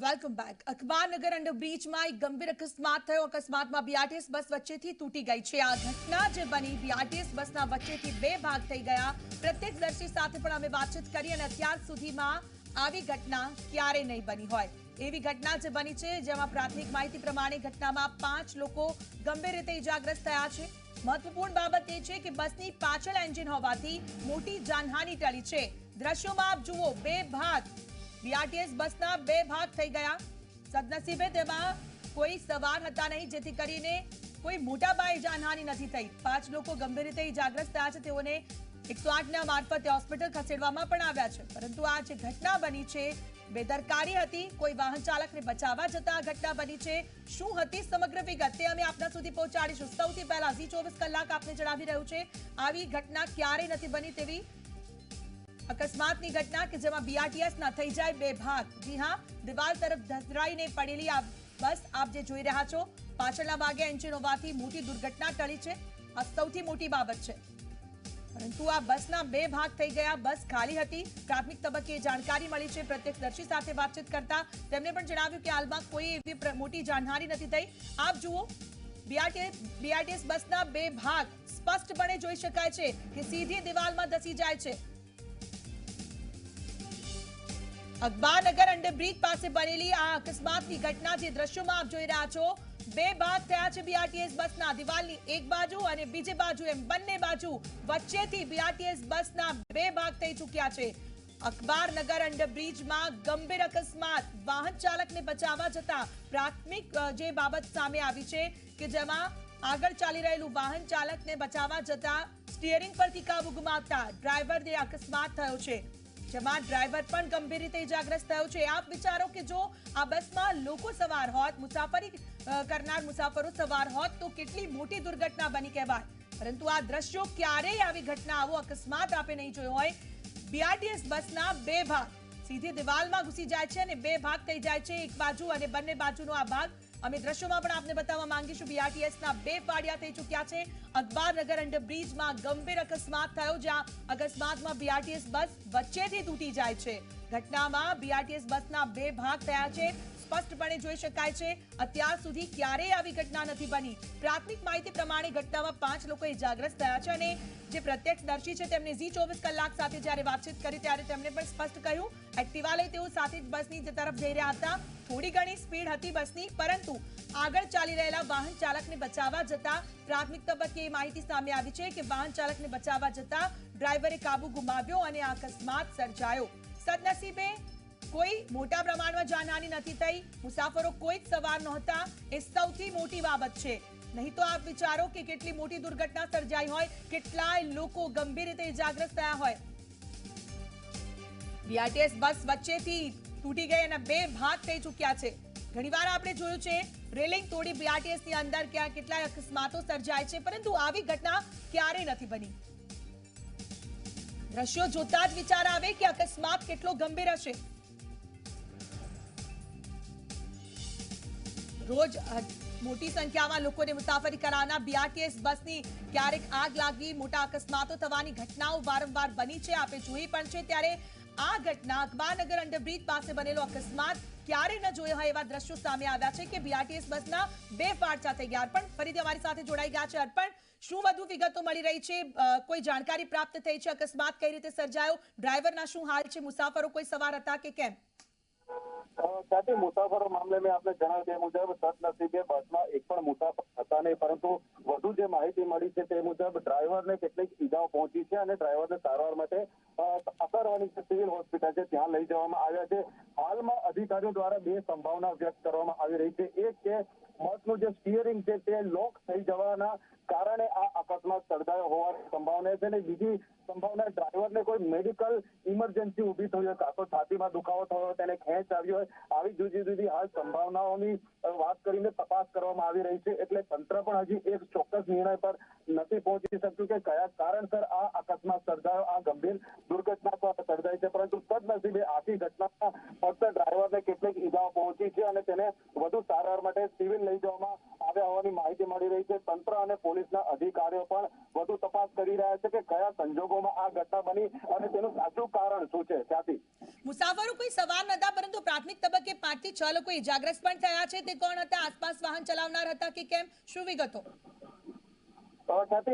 Welcome back Akhbarnagar under બ્રિજમાં એક ગંભીર અકસ્માત થયો. અકસ્માતમાં બીઆરટીએસ બસ વચ્ચેથી તૂટી ગઈ છે. આ ઘટના જે બની બીઆરટીએસ બસના વચ્ચેથી બે ભાગ થઈ ગયા. પ્રત્યક્ષદર્શી સાથે પણ અમે વાતચીત કરી અને અત્યાર સુધીમાં આવી ઘટના ક્યારે નહીં બની હોય. એવી ઘટના જે બની છે, જેમાં પ્રાથમિક માહિતી પ્રમાણે ઘટનામાં પાંચ લોકો ગંભીર રીતે ઇજાગ્રસ્ત થયા છે. મહત્વપૂર્ણ બાબત એ છે કે બસની પાછળ એન્જિન હોવાથી મોટી જાનહાની ટળી છે. દ્રશ્યોમાં આપ જુઓ, બે ભાગ બીઆરટીએસ બસના બે ભાગ થઈ ગયા. સદનસીબે તેમાં કોઈ સવાર હતા નહીં, જેથી કરીને કોઈ મોટા પાયે જાનહાની નથી થઈ. પાંચ લોકો ગંભીર રીતે ઇજાગ્રસ્ત થયા છે. તેઓને એકસો આઠના મારફતે હોસ્પિટલ ખસેડવામાં પણ આવ્યા છે. પરંતુ આ જે ઘટના બની છે, બેદરકારી હતી. કોઈ વાહન ચાલકને બચાવવા જતા આ ઘટના બની છે. શું હતી સમગ્ર વિગત તે અમે આપના સુધી પહોંચાડીશું. સૌથી પહેલા ઝી ચોવીસ કલાક આપને જણાવી રહ્યું છે. આવી ઘટના ક્યારેય નથી બની તેવી અકસ્માતની ઘટના કે જેમાં બીઆરટીએસ ના થઈ જાય બે ભાગ. જી હા, દિવાલ તરફ ધસરાઈને પડેલી આ બસ આપ જે જોઈ રહ્યા છો, પાછળના ભાગે એન્જિન હોવાથી મોટી દુર્ઘટના ટળી છે. આ સૌથી મોટી બાબત છે. પરંતુ આ બસના બે ભાગ થઈ ગયા, બસ ખાલી હતી. પ્રાથમિક તબક્કે જાણકારી મળી છે. પ્રત્યક્ષદર્શી સાથે વાતચીત કરતા તેમણે પણ જણાવ્યું કે હાલમાં કોઈ એવી મોટી જાનહાની નથી થઈ. આપ જુઓ બીઆરટીએસ બસના બે ભાગ સ્પષ્ટપણે જોઈ શકાય છે કે સીધી દિવાલમાં ધસી જાય છે. અખબારનગર અંડરબ્રિજ પાસે બનેલી આ અકસ્માતની ઘટના જે દ્રશ્યોમાં આપ જોઈ રહ્યા છો. બે ભાગ થયા છે બીઆરટીએસ બસના દિવાલની એક બાજુ અને બીજી બાજુ એમ બંને બાજુ વચ્ચેથી બીઆરટીએસ બસના બે ભાગ થઈ ચૂક્યા છે. અખબારનગર અંડરબ્રિજમાં ગંભીર અકસ્માત. વાહન ચાલકને બચાવવા જતા પ્રાથમિક જે બાબત સામે આવી છે કે જેમાં આગળ ચાલી રહેલું વાહન ચાલકને બચાવવા જતા સ્ટીયરિંગ પરથી કાબુ ગુમાવતા ડ્રાઈવરને અકસ્માત થયો છે. જેમાં ડ્રાઈવર પણ ગંભીર રીતે ઇજાગ્રસ્ત થયો છે. આપ વિચારો કે જો આ બસમાં લોકો સવાર હોત, મુસાફરી કરનાર મુસાફરો સવાર હોત, તો કેટલી મોટી દુર્ઘટના બની કહેવાય? પરંતુ આ દ્રશ્યો ક્યારેય આવી ઘટના આવો અકસ્માત આપે નહીં જોયો હોય. બીઆરટીએસ બસના બે ભાગ સીધી દિવાલમાં ઘૂસી જાય છે અને બે ભાગ થઈ જાય છે. એક બાજુ અને બંને બાજુનો આ ભાગ અમે દ્રશ્યોમાં પણ આપને બતાવવા માંગીશું બીઆરટીએસ ના બે પાડિયા થઈ ચૂક્યા છે. અખબારનગર અંડર બ્રિજમાં ગંભીર અકસ્માત થયો, જ્યાં અકસ્માતમાં બીઆરટીએસ બસ વચ્ચેથી તૂટી જાય છે. ઘટનામાં બીઆરટીએસ બસના બે ભાગ થયા છે. સ્પષ્ટપણે જોઈ શકાય છે, અત્યાર સુધી ક્યારેય આવી ઘટના નથી બની. પ્રાથમિક માહિતી પ્રમાણે ઘટનામાં પાંચ લોકો ઇજાગ્રસ્ત થયા છે અને જે પ્રત્યક્ષદર્શી છે તેમને ઝી ચોવીસ કલાક સાથે જ્યારે વાતચીત કરી ત્યારે તેમણે પણ સ્પષ્ટ કહ્યું, એક્ટિવા લઈ તેઓ સાથે જ બસની તરફ જઈ રહ્યા હતા. થોડી ઘણી સ્પીડ હતી બસની, પરંતુ આગળ ચાલી રહેલા વાહન ચાલકને બચાવવા જતા પ્રાથમિક તબક્કે એ માહિતી સામે આવી છે કે વાહન ચાલકને બચાવવા જતા ડ્રાઈવરે કાબુ ગુમાવ્યો અને અકસ્માત સર્જાયો. સદનસીબે કોઈ મોટા પ્રમાણમાં જાનહાની નથી થઈ. મુસાફરો કોઈ જ સવાર નહોતા. એ સૌથી મોટી બાબત છે. નહીં તો આપ વિચારો કે કેટલી મોટી દુર્ઘટના સર્જાઈ હોય, કેટલાય લોકો ગંભીર રીતે ઇજાગ્રસ્ત થયા હોય. બીઆરટીએસ બસ વચ્ચેથી તૂટી ગઈ અને બે ભાગ થઈ ચૂક્યા છે. ઘણીવાર આપણે જોયું છે, રેલિંગ તોડી બીઆરટીએસની અંદર ક્યાં કેટલાય અકસ્માતો સર્જાય છે, પરંતુ આવી ઘટના ક્યારેય નથી બની. દ્રશ્યો જોતા જ વિચાર આવે કે અકસ્માત કેટલો ગંભીર હશે. રોજ મોટી સંખ્યામાં લોકોને મુસાફરી કરાવનાર બીઆરટીએસ બસની ક્યારેક આગ લાગી મોટા અકસ્માતો થવાની ઘટનાઓ વારંવાર બની છે આપણે જોઈ પણ છે. ત્યારે આ ઘટના અખબારનગર અંડરબ્રિજ પાસે બનેલો અકસ્માત ક્યારે ન જોયો હોય એવા દ્રશ્યો સામે આવ્યા છે કે બીઆરટીએસ બસના બે ફાટચા થઈ ગયા. અર્પણ, ફરીથી અમારી સાથે જોડાઈ ગયા છે. અર્પણ, શું વધુ વિગતો મળી રહી છે? કોઈ જાણકારી પ્રાપ્ત થઈ છે? અકસ્માત કઈ રીતે સર્જાયો? ડ્રાઈવરના શું હાલ છે? મુસાફરો કોઈ સવાર હતા કે કેમ? સાથે મુસાફરો મામલે મેં આપને જણાવ્યું તે મુજબ સદનસીબે બસમાં એક પણ મુસાફર હતા નહીં, પરંતુ વધુ જે માહિતી મળી છે તે મુજબ ડ્રાઈવરને કેટલીક ઈજાઓ પહોંચી છે અને ડ્રાઈવરને સારવાર માટે અસરવાની જે સિવિલ હોસ્પિટલ છે ત્યાં લઈ જવામાં આવ્યા છે. હાલમાં અધિકારીઓ દ્વારા બે સંભાવના વ્યક્ત કરવામાં આવી રહી છે. એક કે બસનું જે સ્ટીયરિંગ છે તે લોક થઈ જવાના કારણે આ અકસ્માત સર્જાયો હોવાની સંભાવના છે અને બીજી સંભાવના ડ્રાઈવરને કોઈ મેડિકલ ઇમરજન્સી ઊભી થઈ હોય, કાં તો છાતીમાં દુખાવો થયો હોય, તેને ખેંચ આવી હોય, આવી જુદી જુદી હાલ સંભાવનાઓની વાત કરીને તપાસ કરવામાં આવી રહી છે. એટલે તંત્ર પણ હજી એક ચોક્કસ નિર્ણય પર નથી પહોંચી શકતું કે કયા કારણસર આ અકસ્માત સર્જાયો. આ ગંભીર દુર્ઘટના તો સર્જાઈ છે, પરંતુ કદનસીબે આખી ઘટનામાં ફક્ત ડ્રાઈવરને કેટલીક ઈજાઓ પહોંચી છે અને તેને વધુ સારવાર માટે સિવિલ લઈ જવામાં આવ્યા હોવાની માહિતી મળી રહી છે. તંત્ર અને પોલીસના અધિકારીઓ પણ વધુ તપાસ કરી રહ્યા છે કે કયા સંજોગોમાં આ ઘટના બની અને તેનું સાચું કારણ શું છે ત્યાંથી. મુસાફરો કોઈ સવાર નતા પરંતુ પ્રાથમિક તબક્કે પાંચથી છ લોકો ઇજાગ્રસ્ત પણ થયા છે. તે કોણ હતા? આસપાસ વાહન ચલાવનાર હતા કે કેમ? શું વિગતો? અ,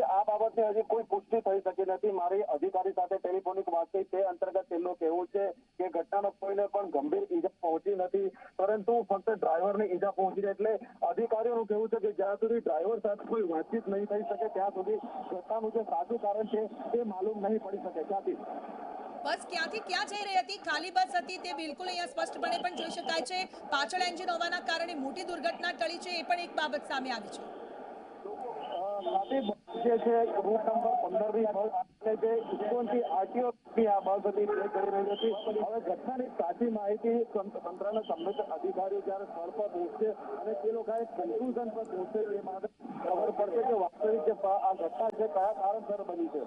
આ બાબતે હજી કોઈ પુષ્ટિ થઈ શકી નથી. મારી અધિકારી સાથે ટેલિફોનિક વાતચીત તે અંતર્ગત તેમનું કહેવું છે કે ઘટનામાં કોઈને પણ ગંભીર ઈજા પહોંચી નથી પરંતુ ફક્ત ડ્રાઈવરને ઈજા પહોંચી છે એટલે અધિકારીઓનું કહેવું છે કે જ્યાં સુધી ડ્રાઈવર સાથે કોઈ વાતચીત નહીં થઈ શકે ત્યાં સુધી ઘટનાનું જે સાચું કારણ છે તે માલુમ નહીં પડી શકે. ક્યાંથી? બસ ક્યાંથી? ક્યાં જઈ રહી હતી? ખાલી બસ હતી તે બિલકુલ અહીંયા સ્પષ્ટપણે પણ જોઈ શકાય છે. પાછળ એન્જિન હોવાના કારણે મોટી દુર્ઘટના ટળી છે એ પણ એક બાબત સામે આવી છે. ખાતી બસ છે રૂટ નંબર પંદરની બસ અને જે ઇસ્કોન આરટીઓ આ બસ હતી તે કરી રહી હતી. હવે ઘટનાની સાચી માહિતી તંત્ર- તંત્રના સંબંધિત અધિકારીઓ જ્યારે સ્થળ પર પહોંચશે અને તે લોકોએ કન્ફ્યુઝન પર પહોંચશે એ બાબતે ખબર પડશે કે વાસ્તવિક જે આ ઘટના છે, કયા કારણસર બની છે.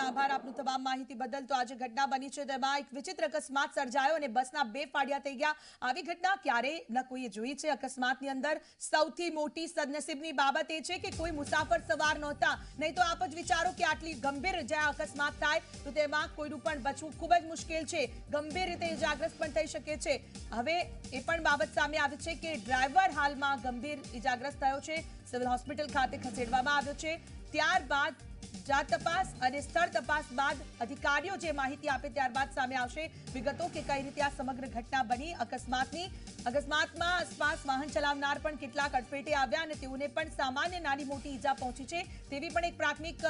આભાર આપનું તમામ માહિતી બદલ. તો આજે ઘટના બની છે, તેમાં એક વિચિત્ર અકસ્માત સર્જાયો અને બસના બે ફાડિયા થઈ ગયા. આવી ઘટના ક્યારે ન કોઈએ જોઈ છે? અકસ્માતની અંદર સૌથી મોટી સદનસીબની બાબત એ છે કે કોઈ મુસાફર સવાર નહોતા. નહીં તો આપ જ વિચારો કે આટલી ગંભીર જે આ અકસ્માત થાય તો તેમાં કોઈનું પણ બચવું ખૂબ જ મુશ્કેલ છે. ગંભીર રીતે ઇજાગ્રસ્ત પણ થઈ શકે છે. હવે એ પણ બાબત સામે આવી છે કે ડ્રાઈવર હાલમાં ગંભીર ઇજાગ્રસ્ત થયો છે. સિવિલ હોસ્પિટલ ખાતે ખસેડવામાં આવ્યો છે. ત્યારબાદ જાત તપાસ અને સ્થળ તપાસ બાદ અધિકારીઓ જે માહિતી આપે ત્યારબાદ સામે આવશે. વિગતો કે કઈ રીતે આ સમગ્ર ઘટના બની, અકસ્માતની, અકસ્માતમાં આસપાસ વાહન ચલાવનાર પણ કેટલાક અડફેટે આવ્યા અને તેઓને પણ સામાન્ય નાની મોટી ઈજા પહોંચી છે. તેવી પણ એક પ્રાથમિક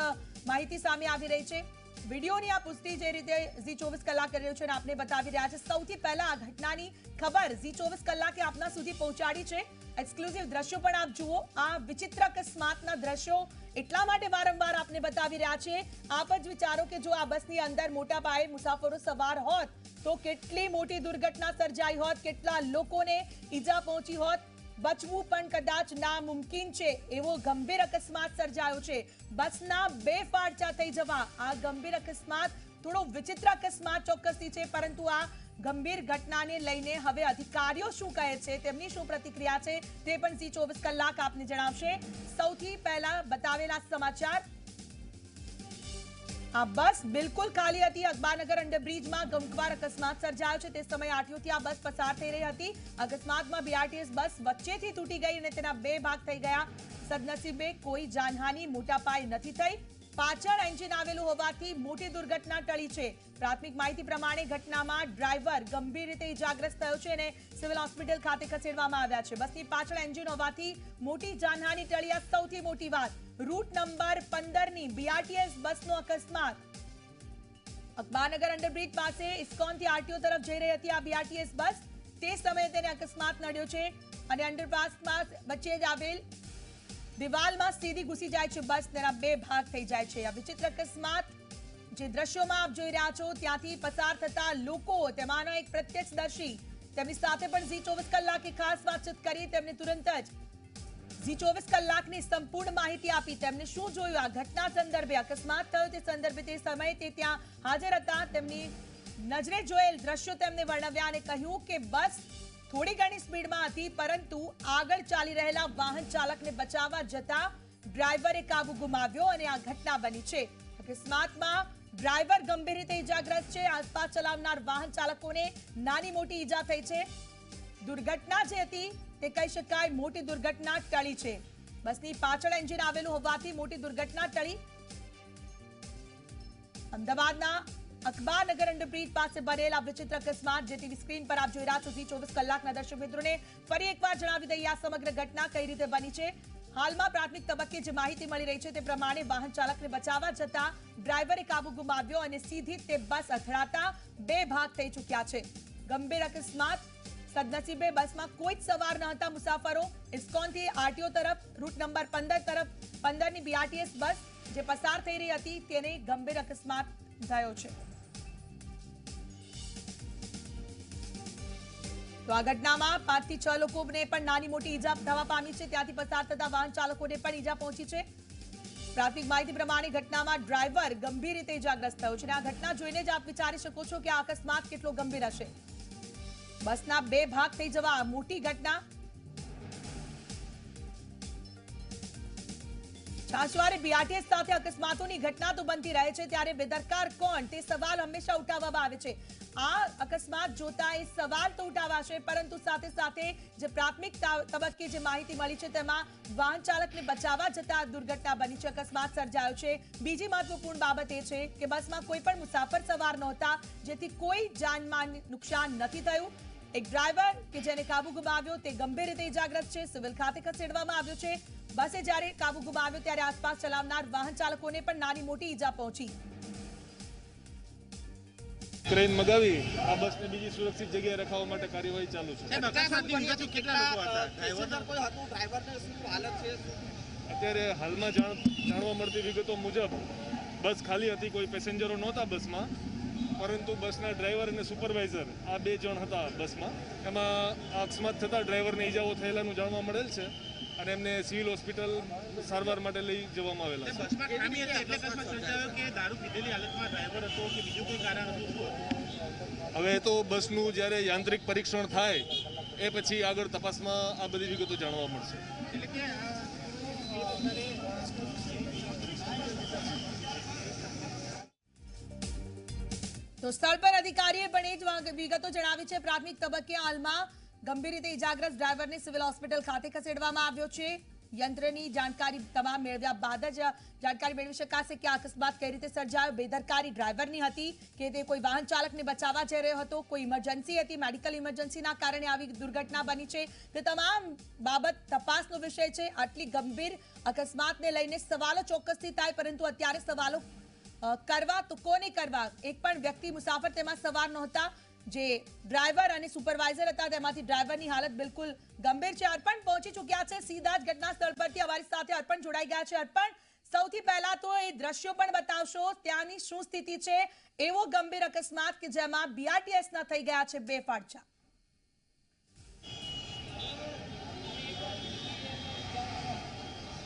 માહિતી સામે આવી રહી છે. વિડીયોની આ પુષ્ટિ જે રીતે ઝી ચોવીસ કલાક કરી રહ્યું છે અને આપને બતાવી રહ્યા છે, સૌથી પહેલા આ ઘટનાની ખબર ઝી ચોવીસ કલાકે આપના સુધી પહોંચાડી છે. એક્સક્લુઝિવ દ્રશ્યો પણ આપ જુઓ. આ વિચિત્ર અકસ્માતના દ્રશ્યો એટલા માટે વારંવાર આપને બતાવી રહ્યા છે. આપ જ વિચારો કે જો આ બસની અંદર મોટા પાયે મુસાફરો સવાર હોત, તો કેટલી મોટી દુર્ઘટના સર્જાઈ હોત, કેટલા લોકોને ઈજા પહોંચી હોત. બચવું પણ કદાચ નામુમકિન છે. એવો ગંભીર અકસ્માત સર્જાયો છે. બસના બે ફાડચા થઈ જવા આ ગંભીર અકસ્માત થોડો વિચિત્ર અકસ્માત ચોક્કસથી છે, પરંતુ આ ગંભીર ઘટનાને લઈને હવે અધિકારીઓ શું કહે છે, તેમની શું પ્રતિક્રિયા છે, તે પણ સી ચોવીસ કલાક આપને જણાવશે. સૌથી પહેલા બતાવેલા સમાચાર. આ બસ બિલકુલ ખાલી હતી. અકબારનગર અંડરબ્રિજમાં ગમકવાર અકસ્માત સર્જાયો છે. તે સમયે આઠીઓથી આ બસ પસાર થઈ રહી હતી. અકસ્માતમાં બીઆરટીએસ બસ વચ્ચેથી તૂટી ગઈ અને તેના બે ભાગ થઈ ગયા. સદનસીબે કોઈ જાનહાની મોટા પાયે નથી થઈ. પાછળ એન્જિન આવેલું હોવાથી મોટી દુર્ઘટના ટળી છે. પ્રાથમિક માહિતી પ્રમાણે ઘટનામાં ડ્રાઈવર ગંભીર રીતે ઇજાગ્રસ્ત થયો છે અને સિવિલ હોસ્પિટલ ખાતે ખસેડવામાં આવ્યા છે. બસની પાછળ એન્જિન હોવાથી મોટી જાનહાની ટળી આ સૌથી મોટી વાત. રૂટ નંબર પંદરની બીઆરટીએસ બસનો અકસ્માત. અકબારનગર અંડરબ્રિજ પાસે ઇસ્કોનથી આરટીઓ તરફ જઈ રહી હતી આ બીઆરટીએસ બસ. તે સમયે તેને અકસ્માત નડ્યો છે અને અંડરપાસમાં વચ્ચે જ આવેલ દિવાલમાં સીધી ઘૂસી જાય છે બસ, તેના બે ભાગ થઈ જાય છે. આ વિચિત્ર અકસ્માત જે દ્રશ્યોમાં આપ જોઈ રહ્યા છો, ત્યાંથી પસાર થતા લોકો તેમાંનો એક પ્રત્યક્ષદર્શી તેમની સાથે પણ ઝી ચોવીસ કલાકે ખાસ વાતચીત કરી, તેમને તુરંત જ ઝી ચોવીસ કલાકની સંપૂર્ણ માહિતી આપી, તેમને શું જોયું? આ ઘટના સંદર્ભે અકસ્માત થયો, તે સંદર્ભે તે સમયે તે ત્યાં હાજર હતા. તેમની નજરે જોયેલ દ્રશ્યો તેમને વર્ણવ્યા અને કહ્યું કે બસ થોડી ઘણી સ્પીડમાં હતી, પરંતુ આગળ ચાલી રહેલા વાહન ચાલકને બચાવવા જતા ડ્રાઈવરે કાબુ ગુમાવ્યો અને આ ઘટના બની છે. અકસ્માતમાં ડ્રાઈવર ગંભીર રીતે ઇજાગ્રસ્ત છે. આસપાસ ચલાવનાર વાહન ચાલકોને નાની મોટી ઈજા થઈ છે. દુર્ઘટના જે હતી તે કહી શકાય મોટી દુર્ઘટના ટળી છે. બસની પાછળ એન્જિન આવેલું હોવાથી મોટી દુર્ઘટના ટળી. અમદાવાદના અખબારનગર અંડરબ્રિજ પાસે બનેલા વિચિત્ર અકસ્માત જે ટીવી સ્ક્રીન પર આપ જોઈ રહ્યા છો ઝી ચોવીસ કલાકના દર્શક મિત્રોને ફરી એકવાર જણાવી દઈએ આ સમગ્ર ઘટના કઈ રીતે બની છે હાલમાં પ્રાથમિક તબક્કે જે માહિતી મળી રહી છે તે પ્રમાણે વાહન ચાલકને બચાવવા જતા ડ્રાઈવરે કાબુ ગુમાવ્યો અને સીધી તે બસ અથડાતા બે ભાગ થઈ ચૂક્યા છે ગંભીર અકસ્માત સદનસીબે બસમાં કોઈ જ સવાર ન હતા મુસાફરો ઇસ્કોનથી આરટીઓ તરફ રૂટ નંબર પંદર તરફ પંદરની બીઆરટીએસ બસ જે પસાર થઈ રહી હતી તેને ગંભીર અકસ્માત થયો છે તો આ ઘટનામાં પાંચથી છ લોકોને પણ નાની મોટી ઈજા થવા પામી છે. ત્યાંથી પસાર થતા વાહન ચાલકોને પણ ઈજા પહોંચી છે. પ્રાથમિક માહિતી પ્રમાણે ઘટનામાં ડ્રાઈવર ગંભીર રીતે ઇજાગ્રસ્ત થયો છે. અને આ ઘટના જોઈને જ આપ વિચારી શકો છો કે આ અકસ્માત કેટલો ગંભીર હશે. બસના બે ભાગ થઈ જવા મોટી ઘટના છાસવારે બીઆરટીએસ સાથે અકસ્માતોની ઘટના તો બનતી રહે છે, ત્યારે બેદરકાર કોણ તે સવાલ હંમેશા ઉઠાવવામાં આવે છે. આ અકસ્માત જોતા એ સવાલ તો ઉઠાવાશે, પરંતુ સાથે સાથે જે પ્રાથમિક તબક્કે જે માહિતી મળી છે, તેમાં વાહન ચાલકને બચાવવા જતા દુર્ઘટના બની છે, અકસ્માત સર્જાયો છે. બીજી મહત્વપૂર્ણ બાબત એ છે કે બસમાં કોઈ પણ મુસાફર સવાર નહોતા, જેથી કોઈ જાનમાન નુકસાન નથી થયું. એક ડ્રાઈવર કે જેને કાબુ ગુમાવ્યો તે ગંભીર રીતે ઇજાગ્રસ્ત છે સિવિલ ખાતે ખસેડવામાં આવ્યો છે બસે જ્યારે કાબુ ગુમાવ્યો ત્યારે આસપાસ ચલાવનાર વાહન ચાલકોને પણ નાની મોટી ઈજા પહોંચી ક્રેન મગાવી આ બસને બીજી સુરક્ષિત જગ્યાએ રખાવવા માટે કાર્યવાહી ચાલુ છે સાહેબ, અકસ્માતની અંદાજો કેટલા લોકો હતા? ડ્રાઈવરના કોઈ હતું? ડ્રાઈવરને શું હાલત છે? શું? અત્યારે હાલમાં જાણવા મળતી વિગતો મુજબ બસ ખાલી હતી કોઈ પેસેન્જરો નહોતા બસમાં પરંતુ બસના ડ્રાઈવર અને સુપરવાઇઝર આ બે જણ હતા બસમાં. એમાં અકસ્માત થતાં ડ્રાઈવરને ઈજાઓ થયેલાનું જાણવા મળેલ છે અને એમને સિવિલ હોસ્પિટલ સારવાર માટે લઈ જવામાં આવેલા છે? હવે તો બસનું જ્યારે યાંત્રિક પરીક્ષણ થાય એ પછી આગળ તપાસમાં આ બધી વિગતો જાણવા મળશે. તો સ્થળ પર અધિકારીએ પણ એ જ વિગતો જણાવી છે. પ્રાથમિક તબક્કે હાલમાં ગંભીર રીતે ઇજાગ્રસ્ત ડ્રાઈવરને સિવિલ હોસ્પિટલ ખાતે ખસેડવામાં આવ્યો છે. યંત્રની જાણકારી તમામ મેળવ્યા બાદ જ જાણકારી મેળવી શકાશે કે આ અકસ્માત કઈ રીતે સર્જાયો. બેદરકારી ડ્રાઈવરની હતી કે તે કોઈ વાહન ચાલકને બચાવવા જઈ રહ્યો હતો? કોઈ ઇમરજન્સી હતી? મેડિકલ ઇમરજન્સીના કારણે આવી દુર્ઘટના બની છે? તે તમામ બાબત તપાસનો વિષય છે. આટલી ગંભીર અકસ્માતને લઈને સવાલો ચોક્કસથી થાય, પરંતુ અત્યારે સવાલો કરવા તો કોને કરવા? એક પણ વ્યક્તિ મુસાફર તેમાં સવાર નહોતા. જે ડ્રાઈવર અને સુપરવાઇઝર હતા, તેમાંથી ડ્રાઈવરની હાલત બિલકુલ ગંભીર છે. અર્પણ પહોંચી ચૂક્યા છે. સીધા જ ઘટના સ્થળ પરથી અમારી સાથે અર્પણ જોડાઈ ગયા છે. અર્પણ, સૌથી પહેલા તો એ દ્રશ્યો પણ બતાવશો. ત્યાંની શું સ્થિતિ છે? એવો ગંભીર અકસ્માત કે જેમાં બીઆરટીએસ ના થઈ ગયા છે. બે ફાટચા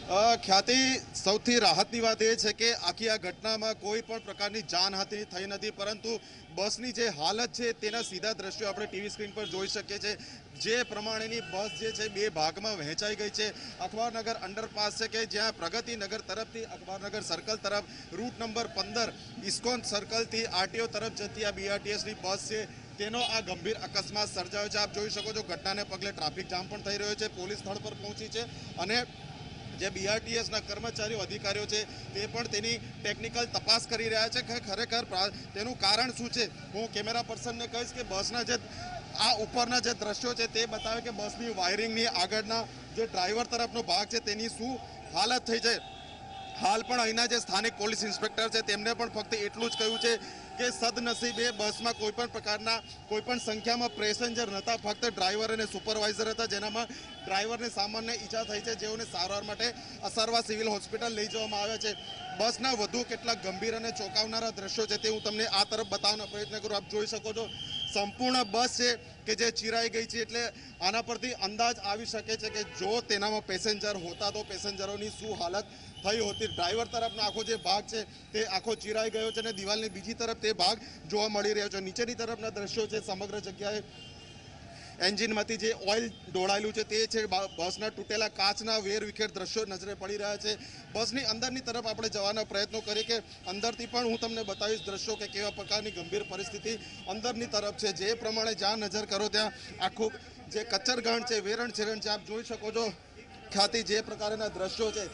ખ્યાતિ સૌથી રાહતની વાત એ છે કે આખી આ ઘટનામાં કોઈ પણ પ્રકારની જાનહાનિ થઈ નથી, પરંતુ બસની જે હાલત છે તેના સીધા દ્રશ્યો આપણે ટીવી સ્ક્રીન પર જોઈ શકીએ છીએ. જે પ્રમાણેની બસ જે છે બે ભાગમાં વહેંચાઈ ગઈ છે. અખબારનગર અંડરપાસ છે કે જ્યાં પ્રગતિનગર તરફથી અખબારનગર સર્કલ તરફ રૂટ નંબર પંદર ઇસ્કોન સર્કલથી આરટીઓ તરફ જતી આ બીઆરટીએસની બસ છે, તેનો આ ગંભીર અકસ્માત સર્જાયો છે. આપ જોઈ શકો છો, ઘટનાને પગલે ટ્રાફિક જામ પણ થઈ રહ્યો છે. પોલીસ સ્થળ પર પહોંચી છે અને જે બીઆરટીએસના કર્મચારીઓ, અધિકારીઓ છે, તે પણ તેની ટેકનિકલ તપાસ કરી રહ્યા છે ખરેખર તેનું કારણ શું છે? હું કેમેરા પર્સનને કહીશ કે બસના જે આ ઉપરના જે દ્રશ્યો છે, તે બતાવે કે બસની વાયરિંગની આગળના જે ડ્રાઈવર તરફનો ભાગ છે, તેની શું હાલત થઈ છે. હાલ પણ અહીંના જે સ્થાનિક પોલીસ ઇન્સ્પેક્ટર છે, તેમને પણ ફક્ત એટલું જ કહ્યું છે કે સદનસીબે બસમાં કોઈ પણ પ્રકારના કોઈ પણ સંખ્યામાં પેસેન્જર નહોતા, ફક્ત ડ્રાઈવર અને સુપરવાઇઝર હતા, જેનામાં ડ્રાઈવરને સામાન્ય ઈજા થઈ છે, જેઓને સારવાર માટે અસરવા સિવિલ હોસ્પિટલ લઈ જવામાં આવ્યા છે. બસના વધુ કેટલાક ગંભીર અને ચોંકાવનારા દ્રશ્યો છે તે હું તમને આ તરફ બતાવવાનો પ્રયત્ન કરું. આપ જોઈ શકો છો, સંપૂર્ણ બસ છે કે જે ચિરાઈ ગઈ છે, એટલે આના પરથી અંદાજ આવી શકે છે કે જો તેનામાં પેસેન્જર હોતા તો પેસેન્જરોની શું હાલત થઈ હોતી. ડ્રાઈવર તરફનો આખો જે ભાગ છે તે આખો ચિરાઈ ગયો છે અને દિવાલની બીજી તરફ તે ભાગ જોવા મળી રહ્યો છે. નીચેની તરફના દ્રશ્યો છે સમગ્ર જગ્યાએ એન્જિનમાંથી જે ઓઇલ ઢોળાયેલું છે તે છે. બસના તૂટેલા કાચના વેર વિખેર દ્રશ્યો નજરે પડી રહ્યા છે. બસની અંદરની તરફ આપણે જવાના પ્રયત્નો કરીએ કે અંદરથી પણ હું તમને બતાવીશ દ્રશ્યો કે કેવા પ્રકારની ગંભીર પરિસ્થિતિ અંદરની તરફ છે. જે પ્રમાણે જ્યાં નજર કરો ત્યાં આખું જે કચ્છરગાંઠ છે વેરણ છેરણ છે, આપ જોઈ શકો છો. ખ્યાતિ જે પ્રકારના દ્રશ્યો છે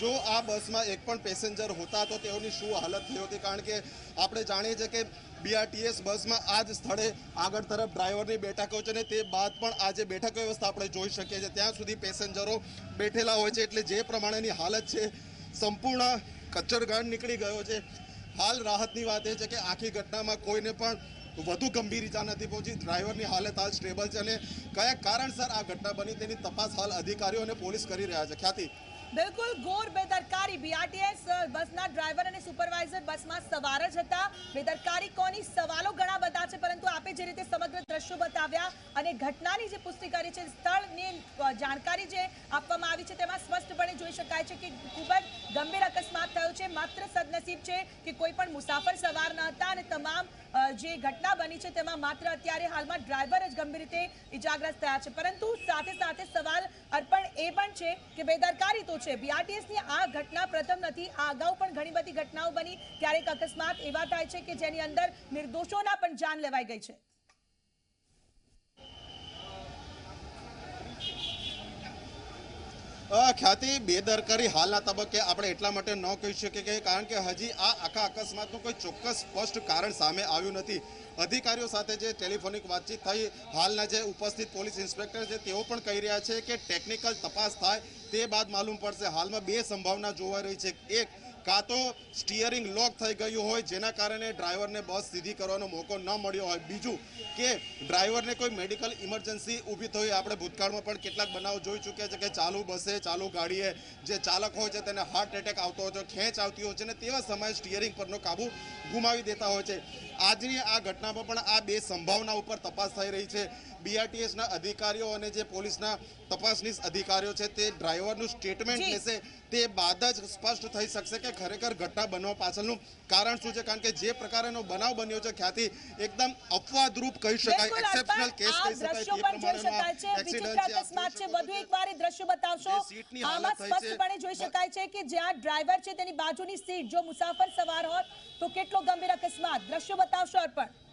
જો આ બસમાં એક પણ પેસેન્જર હોતા તો તેઓની શું હાલત થઈ હતી? કારણ કે આપણે જાણીએ છીએ કે બીઆરટીએસ બસમાં આ જ સ્થળે આગળ તરફ ડ્રાઈવરની બેઠકો છે ને તે બાદ પણ આ જે બેઠક વ્યવસ્થા આપણે જોઈ શકીએ છીએ. ત્યાં સુધી પેસેન્જરો બેઠેલા હોય છે એટલે જે પ્રમાણેની હાલત છે, સંપૂર્ણ કચ્છરગાંઠ નીકળી ગયો છે. હાલ રાહતની વાત એ છે કે આખી ઘટનામાં કોઈને પણ વધુ ગંભીર ઇજા નથી પહોંચી. ડ્રાઈવરની હાલત હાલ સ્ટેબલ છે અને કયા કારણસર આ ઘટના બની તેની તપાસ હાલ અધિકારીઓ અને પોલીસ કરી રહ્યા છે. ખ્યાતિ. બિલકુલ ઘોર બેદરકારી. બીઆરટીએસ બસના ડ્રાઈવર અને સુપરવાઇઝર બસમાં સવાર જ હતા. બેદરકારી કોની? સવાલો ઘણા બધા છે, પરંતુ આપે જે રીતે સમગ્ર દ્રશ્યો બતાવ્યા અને ઘટનાની જે પુષ્ટિ કરી છે, સ્થળની જાણકારી જે આપવામાં આવી છે, તેમાં સ્પષ્ટપણે જોઈ શકાય છે કે ખૂબ જ ગંભીર અકસ્માત થયો છે. માત્ર સદનસીબ છે કે કોઈ પણ મુસાફર સવાર ન હતા અને તમામ જે ઘટના બની છે તેમાં માત્ર અત્યારે હાલમાં ડ્રાઈવર જ ગંભીર રીતે ઇજાગ્રસ્ત થયા છે. પરંતુ સાથે સાથે સવાલ અર્પણ એ પણ છે કે બેદરકારી તો છે. બીઆરટીએસની આ ઘટના પ્રથમ નથી, આ અગાઉ પણ ઘણી બધી ઘટનાઓ બની. ક્યારેક અકસ્માત એવા થાય છે કે જેની અંદર નિર્દોષોના પણ જાન લેવાઈ ગઈ છે. ખ્યાતિ બેદરકારી હાલના તબક્કે આપણે એટલા માટે ન કહી શકીએ કે કારણ કે હજી આ આખા અકસ્માતનું કોઈ ચોક્કસ સ્પષ્ટ કારણ સામે આવ્યું નથી. અધિકારીઓ સાથે જે ટેલિફોનિક વાતચીત થઈ, હાલના જે ઉપસ્થિત પોલીસ ઇન્સ્પેક્ટર છે, તેઓ પણ કહી રહ્યા છે કે ટેકનિકલ તપાસ થાય તે બાદ માલુમ પડશે. હાલમાં બે સંભાવના જોવા રહી છે. એક કાં તો સ્ટિયરિંગ લોક થઈ ગયું હોય જેના કારણે ડ્રાઈવરને બસ સીધી કરવાનો મોકો ન મળ્યો હોય. બીજું કે ડ્રાઈવરને કોઈ મેડિકલ ઇમરજન્સી ઊભી થઈ આપણે ભૂતકાળમાં પણ કેટલાક બનાવો જોઈ ચૂક્યા છે કે ચાલુ બસે ચાલુ ગાડીએ જે ચાલક હોય છે તેને હાર્ટ એટેક આવતો હોય છે ખેંચ આવતી હોય છે અને તેવા સમયે સ્ટિયરિંગ પરનો કાબુ ગુમાવી દેતા હોય છે. આજની આ ઘટનામાં પણ આ બે સંભાવના ઉપર તપાસ થઈ રહી છે. બીઆરટીએસના અધિકારીઓ અને જે પોલીસના તપાસનીશ અધિકારીઓ છે તે ડ્રાઈવરનું સ્ટેટમેન્ટ. લેશે. તે બાદ જ સ્પષ્ટ થઈ શકશે કે ખરેખર ઘટના બનવા પાછળનું કારણ શું છે કારણ કે જે પ્રકારનો બનાવ બન્યો છે ખ્યાતિ એકદમ અપવાદરૂપ કહી શકાય એક્સેપ્શનલ કેસ કહી શકાય તે એક્સિડન્ટ છે છે. અકસ્માત છે વધુ છો. એક વાર એ દ્રશ્ય બતાવશો આમાં સ્પષ્ટપણે જોઈ શકાય છે કે જ્યાં ડ્રાઈવર છે તેની બાજુની સીટ જો મુસાફર સવાર હોત તો કેટલો ગંભીર અકસ્માત દ્રશ્ય બતાવશો અર્પણ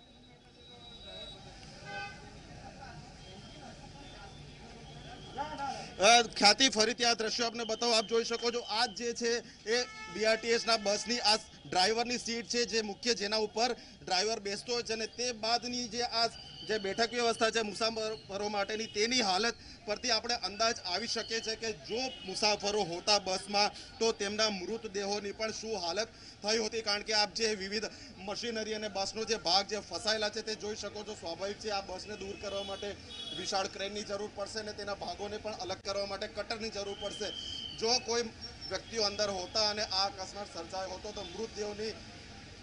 ખ્યાતિ ફરીથી આ દ્રશ્યો આપને બતાવો. આપ જોઈ શકો છો આ જે છે એ બીઆરટીએસ ના બસની આ ડ્રાઈવરની સીટ છે, જે મુખ્ય જેના ઉપર ડ્રાઈવર બેસતો હોય છે અને તે બાદની જે આ જે બેઠક વ્યવસ્થા છે મુસાફરો માટેની તેની હાલત પરથી આપણે અંદાજ આવી શકીએ છીએ કે જો મુસાફરો હોતા બસમાં, તો તેમના મૃતદેહોની પણ શું હાલત થઈ હતી? કારણ કે આપ જે વિવિધ મશીનરી અને બસનો જે ભાગ જે ફસાયેલા છે તે જોઈ શકો છો. સ્વાભાવિક છે આ બસને દૂર કરવા માટે વિશાળ ક્રેનની જરૂર પડશે અને તેના ભાગોને પણ અલગ કરવા માટે કટરની જરૂર પડશે. જો કોઈ વ્યક્તિઓ અંદર હોતા અને આ અકસ્માત સર્જાયો હોતો તો મૃતદેહોની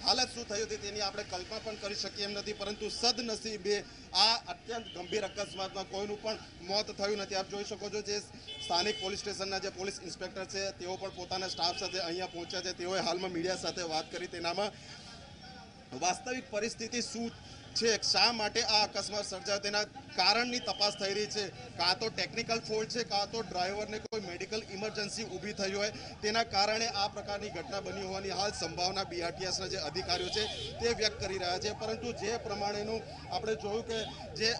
હાલત શું થઈ હતી તેની આપણે કલ્પના પણ કરી શકીએ એમ નથી, પરંતુ સદનસીબે આ અત્યંત ગંભીર અકસ્માતમાં કોઈનું પણ મોત થયું નથી. આપ જોઈ શકો છો જે સ્થાનિક પોલીસ સ્ટેશનના જે પોલીસ ઇન્સ્પેક્ટર છે, તેઓ પણ પોતાના સ્ટાફ સાથે અહીંયા પહોંચ્યા છે. તેઓએ હાલમાં મીડિયા સાથે વાત કરી. તેનામાં વાસ્તવિક પરિસ્થિતિ શું છે શા માટે આ અકસ્માત સર્જાયો? તેના કારણની તપાસ થઈ રહી છે. કાં તો ટેકનિકલ ફોલ્ટ છે, કાં તો ડ્રાઈવરને કોઈ મેડિકલ ઇમરજન્સી ઊભી થઈ હોય, તેના કારણે આ પ્રકારની ઘટના બની હોવાની હાલ સંભાવના બીઆરટીએસના જે અધિકારીઓ છે, તે વ્યક્ત કરી રહ્યા છે. પરંતુ જે પ્રમાણેનું આપણે જોયું કે જે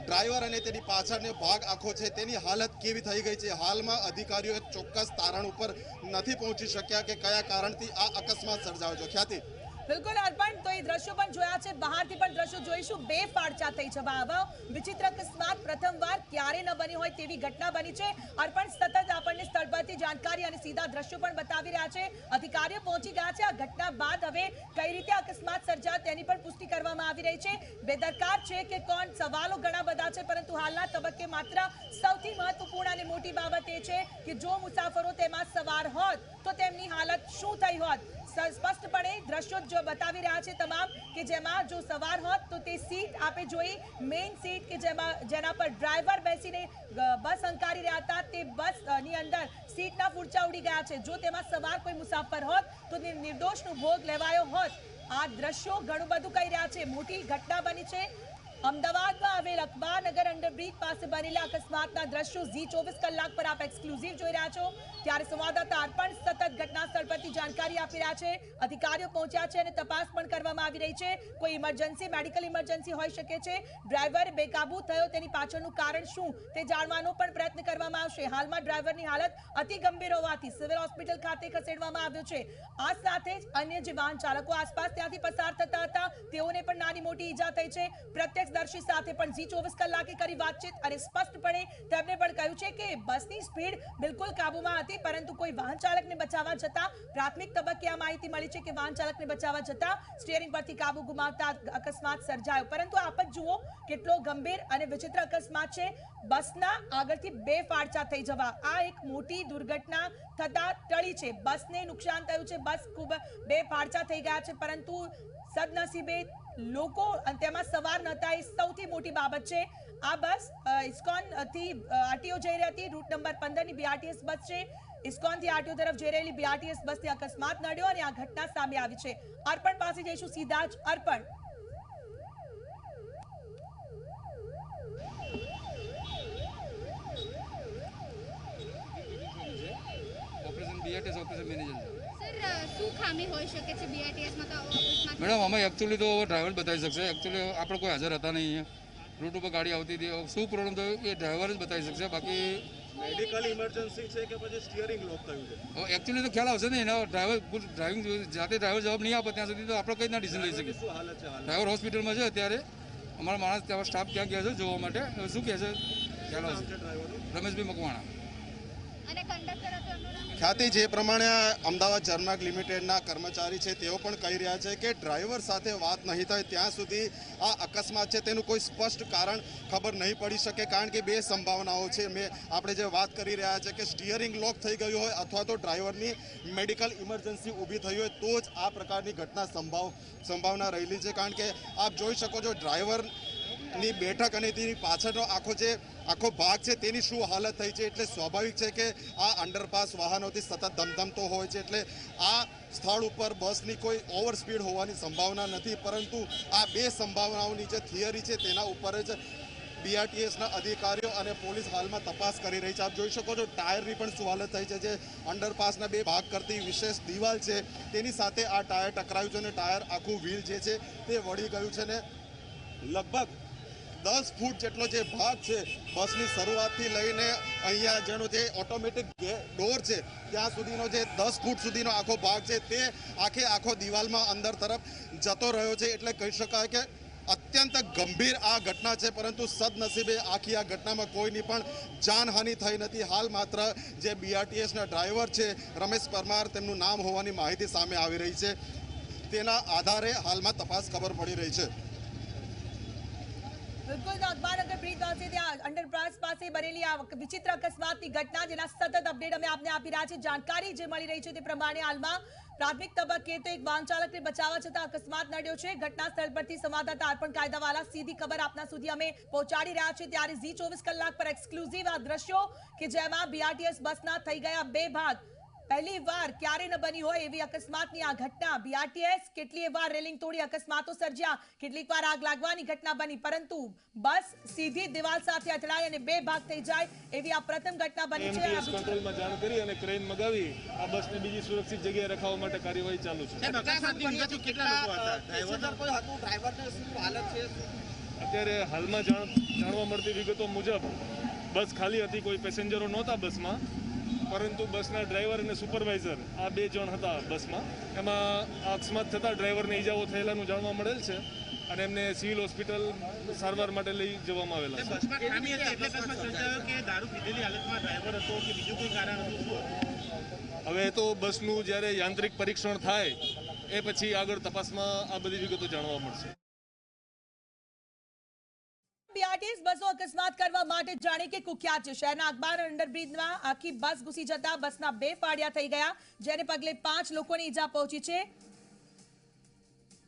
ડ્રાઈવર અને તેની પાછળનો ભાગ આખો છે, તેની હાલત કેવી થઈ ગઈ છે? હાલમાં અધિકારીઓ ચોક્કસ તારણ ઉપર નથી પહોંચી શક્યા કે કયા કારણથી આ અકસ્માત સર્જાયો છે? ખ્યાતિ? બિલકુલ અર્પણ, તો એ દ્રશ્યો પણ જોયા છે. બહારથી પણ દ્રશ્યો જોઈશું. બે ફાડચા થઈ છે બાબા. વિચિત્ર અકસ્માત પ્રથમવાર ક્યારે ન બની હોય તેવી ઘટના બની છે. અર્પણ સતત આપણને સ્થળ પરથી જાણકારી અને સીધા દ્રશ્યો પણ બતાવી રહ્યા છે. અધિકારીઓ પહોંચી ગયા છે. આ ઘટના બાદ હવે કઈ રીતે અકસ્માત સર્જા તેની પણ પુષ્ટિ કરવામાં આવી રહી છે. બેદરકાર છે કે કોણ? સવાલો ઘણા બધા છે, પરંતુ હાલના તબક્કે માત્ર સૌથી મહત્વપૂર્ણ અને મોટી બાબત એ છે કે જો મુસાફરો તેમાં સવાર હોત, તો તેમની હાલત શું થઈ હોત? સ્પષ્ટપણે દ્રશ્યો જો બતાવી રહ્યા છે તમામ કે જેમાં જો સવાર હોત તો તે સીટ આપે જોઈ મેઇન સીટ કે જેમાં જેના પર ડ્રાઈવર બેસીને બસ અંકારી રહ્યા હતા, તે બસની અંદર સીટના ફૂરચા ઉડી ગયા છે. જો તેમાં સવાર કોઈ મુસાફર હોત તો નિર્દોષનો ભોગ લેવાયો હોત. આ દ્રશ્યો ઘણું બધું કહી રહ્યા છે. મોટી ઘટના બની છે. અમદાવાદમાં આવેલ અખબારનગર અંડરબ્રિજ પાસે બનેલા અકસ્માતના દ્રશ્યો ઝી ચોવીસ કલાક પર આપ એક્સક્લુઝિવ જોઈ રહ્યા છો. ત્યારે સંવાદદાતા અર્પણ સતત ઘટના પરથી જાણકારી આપી રહ્યા છે. અધિકારીઓ પહોંચ્યા છે અને તપાસ પણ કરવામાં આવી રહી છે. કોઈ ઇમરજન્સી મેડિકલ ઇમરજન્સી હોઈ શકે છે. ડ્રાઈવર બેકાબુ થયો તેની પાછળનું કારણ શું તે જાણવાનો પણ પ્રયત્ન કરવામાં આવશે. હાલમાં ડ્રાઈવરની હાલત અતિ ગંભીર હોવાથી સિવિલ હોસ્પિટલ ખાતે ખસેડવામાં આવ્યો છે. આ સાથે જ અન્ય જે વાહન ચાલકો આસપાસ ત્યાંથી પસાર થતા હતા, તેઓને પણ નાની મોટી ઈજા થઈ છે. પ્રત્યક્ષદર્શી સાથે પણ જી ચોવીસ કલાકે કરી વાતચીત અને સ્પષ્ટપણે તેમણે પણ કહ્યું છે કે બસની સ્પીડ બિલકુલ કાબુમાં હતી, પરંતુ કોઈ વાહન ચાલકને બચાવવા જતા પ્રાથમિક તબક્કે આ માહિતી મળી છે કે વાહન ચાલકને બચાવવા જતા સ્ટીયરિંગ પરથી કાબુ ગુમાવતા અકસ્માત સર્જાયો. પરંતુ આપ જ જુઓ કેટલો ગંભીર અને વિચિત્ર અકસ્માત છે. બસના આગળથી બે ફાડચા થઈ જવા. આ એક મોટી દુર્ઘટના થતા ટળી છે. બસને નુકસાન થયું છે. બસ ખૂબ બે ફાડચા થઈ ગયા છે, પરંતુ સદનસીબે લોકો તેમાં સવાર નહોતા એ સૌથી મોટી બાબત છે. આ બસ ઇસ્કોનથી આરટીઓ જઈ રહી હતી, રૂટ નંબર પંદરની બીઆરટીએસ બસ છે. ઇસ્કોનથી આરટીઓ તરફ જઈ રહેલી બીઆરટીએસ બસથી અકસ્માત નડ્યો અને આ ઘટના સામે આવી છે. અર્પણ પાસે જઈશું, સીધા જ અર્પણ. બીઆરટીએસ ઓફિસર મેનેજર શું ખામી હોઈ શકે છે બીઆરટીએસમાં તો મેડમ અમે એકચ્યુઅલી તો ડ્રાઈવર બતાવી શકશે. એકચ્યુઅલી આપણે કોઈ હાજર હતા નહીં અહીંયા. રૂટ ઉપર ગાડી આવતી હતી. શું પ્રોબ્લેમ થયો? એ ડ્રાઈવર જ બતાવી શકશે. બાકી મેડિકલ ઇમરજન્સી છે કે પછી સ્ટીયરિંગ લોક થયું છે? એકચ્યુઅલી તો ખ્યાલ આવશે ને એના. ડ્રાઈવર ડ્રાઇવિંગ જાતે ડ્રાઈવર જવાબ નહીં આપે ત્યાં સુધી તો આપણે કઈ રીતના ડિસિઝન લઈ શકીએ? શું હાલત છે હાલ ડ્રાઈવર હોસ્પિટલમાં છે અત્યારે. અમારા માણસ ત્યાં સ્ટાફ ક્યાં ગયા છે જોવા માટે? હવે શું કહે છે? ખ્યાલ આવશે. રમેશભાઈ મકવાણા અને કંડક્ટર હતો એમનું નામ ખ્યાતિ જે પ્રમાણે અમદાવાદ જર્માર્ગ લિમિટેડના કર્મચારી છે, તેઓ પણ કહી રહ્યા છે કે ડ્રાઈવર સાથે વાત નહીં થાય, ત્યાં સુધી આ અકસ્માત છે, તેનું કોઈ સ્પષ્ટ કારણ ખબર નહીં પડી શકે, કારણ કે બે સંભાવનાઓ છે. મેં આપણે જે વાત કરી રહ્યા છે કે સ્ટિયરિંગ લોક થઈ ગયું હોય અથવા તો ડ્રાઈવરની મેડિકલ ઇમરજન્સી ઊભી થઈ હોય, તો જ આ પ્રકારની ઘટના સંભાવ સંભાવના રહેલી છે. કારણ કે આપ જોઈ શકો છો, ડ્રાઈવર ની બેઠક અને તેની પાછળનો આખો જે આખો ભાગ છે તેની શું હાલત થઈ છે? એટલે સ્વાભાવિક છે કે આ અંડરપાસ વાહનોથી સતત ધમધમતો હોય છે. એટલે આ સ્થળ ઉપર બસની કોઈ ઓવર સ્પીડ હોવાની સંભાવના નથી, પરંતુ આ બે સંભાવનાઓની જે થિયરી છે તેના ઉપર જ બીઆરટીએસના અધિકારીઓ અને પોલીસ હાલમાં તપાસ કરી રહી છે. આપ જોઈ શકો છો, ટાયરની પણ શું હાલત થઈ છે. જે અંડરપાસના બે ભાગ કરતી વિશેષ દિવાલ છે, તેની સાથે આ ટાયર ટકરાયું છે અને ટાયર આખું વ્હીલ જે છે તે વળી ગયું છે ને લગભગ દસ ફૂટ જેટલો જે ભાગ છે, બસની શરૂઆતથી લઈને અહીંયા જેનો જે ઓટોમેટિક ડોર છે, ત્યાં સુધીનો જે દસ ફૂટ સુધીનો આખો ભાગ છે, તે આખે આખો દિવાલમાં અંદર તરફ જતો રહ્યો છે. એટલે કહી શકાય કે અત્યંત ગંભીર આ ઘટના છે, પરંતુ સદનસીબે આખી આ ઘટનામાં કોઈની પણ જાનહાનિ થઈ નથી. હાલ માત્ર જે બીઆરટીએસના ડ્રાઈવર છે, રમેશ પરમાર તેમનું નામ હોવાની માહિતી સામે આવી રહી છે. તેના આધારે હાલમાં તપાસ ખબર પડી રહી છે. બિલકુલ અખબારનગર બ્રિજ પાસે ત્યાં અંડરપાસ પાસે બનેલી આ વિચિત્ર અકસ્માતની ઘટના જેના સતત અપડેટ અમે આપને આપી રહ્યા છે જાણકારી જે મળી રહી છે તે પ્રમાણે હાલમાં પ્રાથમિક તબક્કે તો એક વાહન ચાલકને બચાવવા છતાં અકસ્માત નડ્યો છે. ઘટના સ્થળ પરથી સંવાદદાતા અર્પણ કાયદાવાલા સીધી ખબર આપના સુધી અમે પહોંચાડી રહ્યા છે ત્યારે ઝી ચોવીસ કલાક પર એક્સક્લુઝિવ દ્રશ્યો કે જેમાં બીઆરટીએસ બસના થઈ ગયા બે ભાગ પહેલી વાર ક્યારે ન બની હોય એવી અકસ્માતની આ ઘટના. બીઆરટીએસ કેટલીય વાર રેલિંગ તોડી અકસ્માતો સર્જ્યા. કેટલીક વાર આગ લાગવાની ઘટના બની પરંતુ બસ સીધી દિવાલ સાથે અથડાઈ અને બે ભાગ થઈ જાય એવી આ પ્રથમ ઘટના બની છે. કંટ્રોલમાં જાણ કરી અને ક્રેન મગાવી આ બસને બીજી સુરક્ષિત જગ્યાએ રખાવવા માટે કાર્યવાહી ચાલુ છે. સાહેબ અકસ્માતની અંદાજો કેટલા લોકો હતા? ડ્રાઈવર અત્યારે હાલમાં જાણવા મળતી વિગતો મુજબ બસ ખાલી હતી કોઈ પેસેન્જરો નહોતા બસમાં. પરંતુ બસના ડ્રાઈવર અને સુપરવાઇઝર આ બે જણ હતા બસમાં. એમાં અકસ્માત થતાં ડ્રાઈવરને ઈજાઓ થયેલાનું જાણવા મળેલ છે અને એમને સિવિલ હોસ્પિટલ સારવાર માટે લઈ જવામાં આવેલા હવે તો બસનું જ્યારે યાંત્રિક પરીક્ષણ થાય એ પછી આગળ તપાસમાં આ બધી વિગતો જાણવા મળશે. બીઆરટીએસ બસો અકસ્માત કરવા માટે જાણે કે કુખ્યાત છે. શહેરના અખબાર અંડરબ્રિજમાં આખી બસ ઘૂસી જતા બસના બે ફાડ્યા થઈ ગયા, જેને પગલે પાંચ લોકોને ઈજા પહોંચી છે.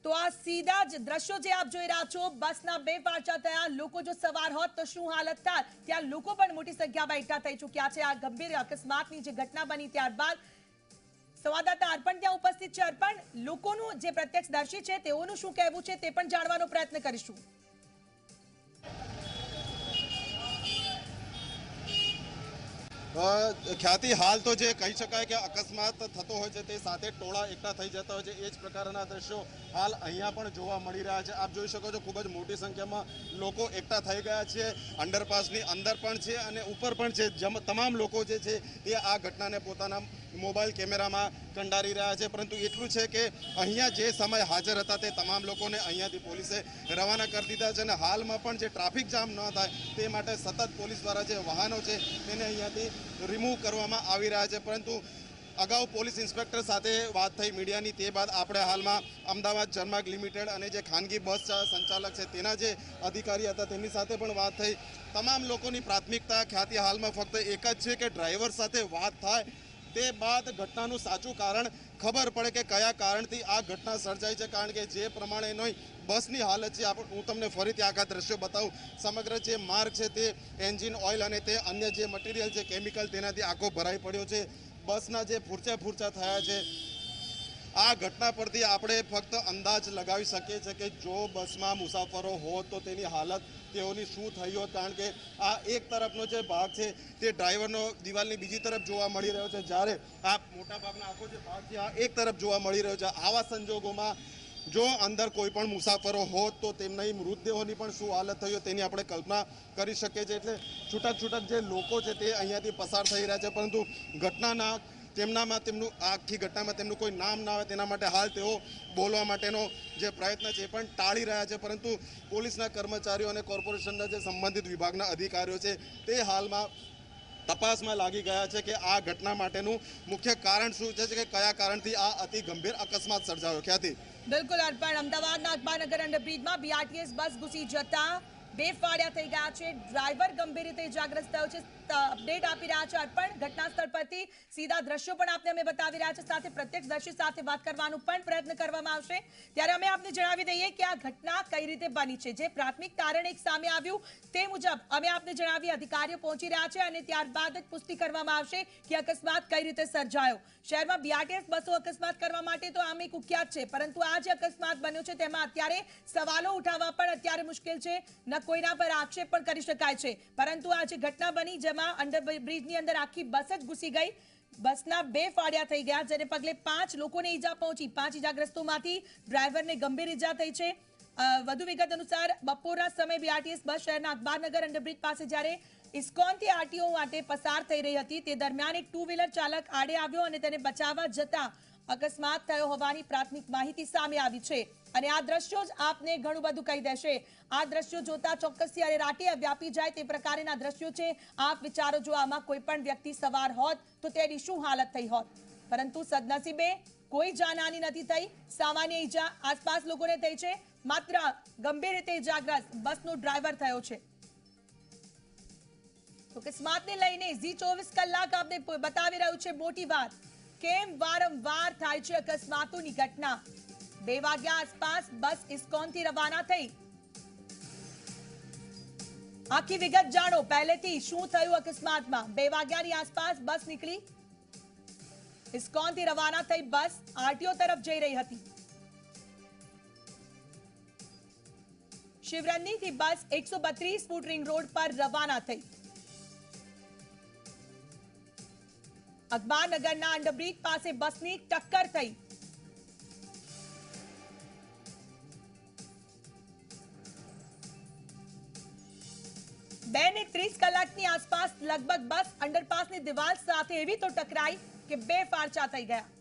તો આ સીધા જ દ્રશ્યો જે આપ જોઈ રહ્યા છો, બસના બે પાછા થયા. લોકો જો સવાર હોત તો શું હાલત થાય ત્યાં લોકો પણ મોટી સંખ્યામાં એકઠા થઈ ચૂક્યા છે. આ ગંભીર અકસ્માતની જે ઘટના બની ત્યારબાદ સંવાદદાતા અર્પણ ત્યાં ઉપસ્થિત છે. અર્પણ, લોકોનું જે પ્રત્યક્ષદર્શી છે તેઓનું શું કહેવું છે તે પણ જાણવાનો પ્રયત્ન કરીશું. ખ્યાતિ હાલ તો જે કહી શકાય કે અકસ્માત થતો હોય છે તે સાથે ટોળા એકઠા થઈ જતા હોય છે. એ જ પ્રકારના દ્રશ્યો હાલ અહીંયા પણ જોવા મળી રહ્યા છે. આપ જોઈ શકો છો ખૂબ જ મોટી સંખ્યામાં લોકો એકઠા થઈ ગયા છે. અંડરપાસની અંદર પણ છે અને ઉપર પણ છે. જેમ તમામ લોકો જે છે એ આ ઘટનાને પોતાના મોબાઈલ કેમેરામાં કંડારી રહ્યા છે. પરંતુ એટલું છે કે અહીંયા જે સમય હાજર હતા તે તમામ લોકોને અહીંયાથી પોલીસે રવાના કરી દીધા છે અને હાલમાં પણ જે ટ્રાફિક જામ ન થાય તે માટે સતત પોલીસ દ્વારા જે વાહનો છે તેને અહીંયાથી રિમૂવ કરવામાં આવી રહ્યા છે. પરંતુ અગાઉ પોલીસ ઇન્સ્પેક્ટર સાથે વાત થઈ મીડિયાની તે બાદ આપણે હાલમાં અમદાવાદ જનમાર્ગ લિમિટેડ અને જે ખાનગી બસ સંચાલક છે તેના જે અધિકારી હતા તેમની સાથે પણ વાત થઈ. તમામ લોકોની પ્રાથમિકતા ખ્યાતિ હાલમાં ફક્ત એક જ છે કે ડ્રાઈવર સાથે વાત થાય તે બાદ ઘટનાનું સાચું કારણ ખબર પડે કે કયા કારણથી આ ઘટના સર્જાઈ છે, કારણ કે જે પ્રમાણે એનો બસની હાલત છે આપણે હું તમને ફરીથી આખા દ્રશ્યો બતાવું. સમગ્ર જે માર્ગ છે તે એન્જિન ઓઇલ અને તે અન્ય જે મટીરિયલ છે, કેમિકલ તેનાથી આખો ભરાઈ પડ્યો છે. બસના જે ફૂરચા ફૂરચા થયા છે આ ઘટના પરથી આપણે ફક્ત અંદાજ લગાવી શકીએ છીએ કે જો બસમાં મુસાફરો હોત તો તેની હાલત તેઓની શું થઈ હોત. કારણ કે આ એક તરફનો જે ભાગ છે તે ડ્રાઈવરનો દિવાલની બીજી તરફ જોવા મળી રહ્યો છે. જ્યારે આ મોટાભાગનો આખો જે ભાગ છે, આ એક તરફ જોવા મળી રહ્યો છે. આવા સંજોગોમાં જો અંદર કોઈ પણ મુસાફરો હોત તો તેમની મૃતદેહોની પણ શું હાલત થઈ હોય તેની આપણે કલ્પના કરી શકીએ છીએ. એટલે છૂટક છૂટક જે લોકો છે તે અહીંયાથી પસાર થઈ રહ્યા છે. પરંતુ ઘટનાના તેમનામાં તેમનું આખી ઘટનામાં તેમનું કોઈ નામ ના આવે તેના માટે હાલ તેઓ બોલવા માટેનો જે પ્રયત્ન છે એ પણ ટાળી રહ્યા છે. પરંતુ પોલીસના કર્મચારીઓ અને કોર્પોરેશનના જે સંબંધિત વિભાગના અધિકારીઓ છે તે હાલમાં તપાસમાં લાગી ગયા છે કે આ ઘટના માટેનું મુખ્ય કારણ શું છે કે કયા કારણથી આ અતિ ગંભીર અકસ્માત સર્જાયો. ક્યાંથી બિલકુલ અર્પણ, અમદાવાદના અકબાનગર અંડરબ્રિજમાં બીઆરટીએસ બસ ઘૂસી જતા બે ફાડ્યા થઈ ગયા છે. ડ્રાઈવર ગંભીર રીતે ઇજાગ્રસ્ત થયો છે. અપડેટ આપી રહ્યા છે અર્પણ ઘટના સ્થળ પરથી સીધા દ્રશ્યો પણ આપને અમે બતાવી રહ્યા છે સાથે પ્રત્યક્ષ દર્શી સાથે વાત કરવાનો પણ પ્રયત્ન કરવામાં આવશે. ત્યારે અમે આપને જણાવી દઈએ કે આ ઘટના કઈ રીતે બની છે. જે પ્રાથમિક કારણ એક સામે આવ્યું તે મુજબ અમે આપને જણાવી અધિકારીઓ પહોંચી રહ્યા છે અને ત્યારબાદ જ પુષ્ટિ કરવામાં આવશે કે અકસ્માત કઈ રીતે સર્જાયો. શહેરમાં બીઆરટીએસ બસો અકસ્માત કરવા માટે તો આમે કુખ્યાત છે, પરંતુ આ જે અકસ્માત બન્યો છે તેમાં અત્યારે સવાલો ઉઠાવવા પણ અત્યારે મુશ્કેલ છે. ન કોઈના પર આક્ષેપ પણ કરી શકાય છે. પરંતુ આ જે ઘટના બની જેમાં અંડર બ્રિજની અંદર આખી બસ જ ઘૂસી ગઈ. બસના બે ફાડ્યા થઈ ગયા, જેને પગલે પાંચ લોકોને ઈજા પહોંચી. પાંચ ઈજાગ્રસ્તોમાંથી ડ્રાઈવરને ગંભીર ઈજા થઈ છે. વધુ વિગત અનુસાર બપોરના સમયે બીઆરટીએસ બસ શહેરના અખબારનગર અંડરબ્રિજ પાસે જ્યારે ઇસ્કોનથી આરટીઓ માટે પસાર થઈ રહી હતી, તે દરમિયાન એક ટુ વ્હીલર ચાલક આડે આવ્યો અને તેને બચાવવા જતા અકસ્માત થયો હોવાની પ્રાથમિક માહિતી સામે આવી છે અને આ દ્રશ્યો જ આપને ઘણું બધું કહી દેશે. આ દ્રશ્યો જોતા ચોક્કસથી અરેરાટી વ્યાપી જાય તે પ્રકારના દ્રશ્યો છે. આપ વિચારો જો આમાં કોઈ પણ વ્યક્તિ સવાર હોત તો તેની શું હાલત થઈ હોત? પરંતુ સદનસીબે કોઈ જાનહાની નથી થઈ. સામાન્ય ઈજા આસપાસ લોકોને થઈ છે. માત્ર ગંભીર રીતે ઇજાગ્રસ્ત બસનો ડ્રાઈવર થયો છે. તો લઈને ઝી ચોવીસ કલાક આપને બતાવી રહ્યું છે મોટી વાત. કેમ વારંવાર થાય છે અકસ્માતોની ઘટના? બે વાગ્યા આસપાસ બસ ઇસ્કોનથી રવાના થઈ. આખી વિગત જાણો. પહેલેથી શું થયું અકસ્માતમાં? બે વાગ્યાની આસપાસ બસ નીકળી. ઇસ્કોનથી રવાના થઈ બસ આરટીઓ તરફ જઈ રહી હતી. શિવરંગીથી બસ એકસો બત્રીસ ફૂટ રિંગ રોડ પર રવાના થઈ. અખબારનગરના અંડરબ્રિજ પાસે બસની ટક્કર થઈ બે ને ત્રીસ કલાકની આસપાસ લગભગ બસ અંડરપાસની દિવાલ સાથે એવી તો ટકરાઈ કે બે ફારચા થઈ ગયા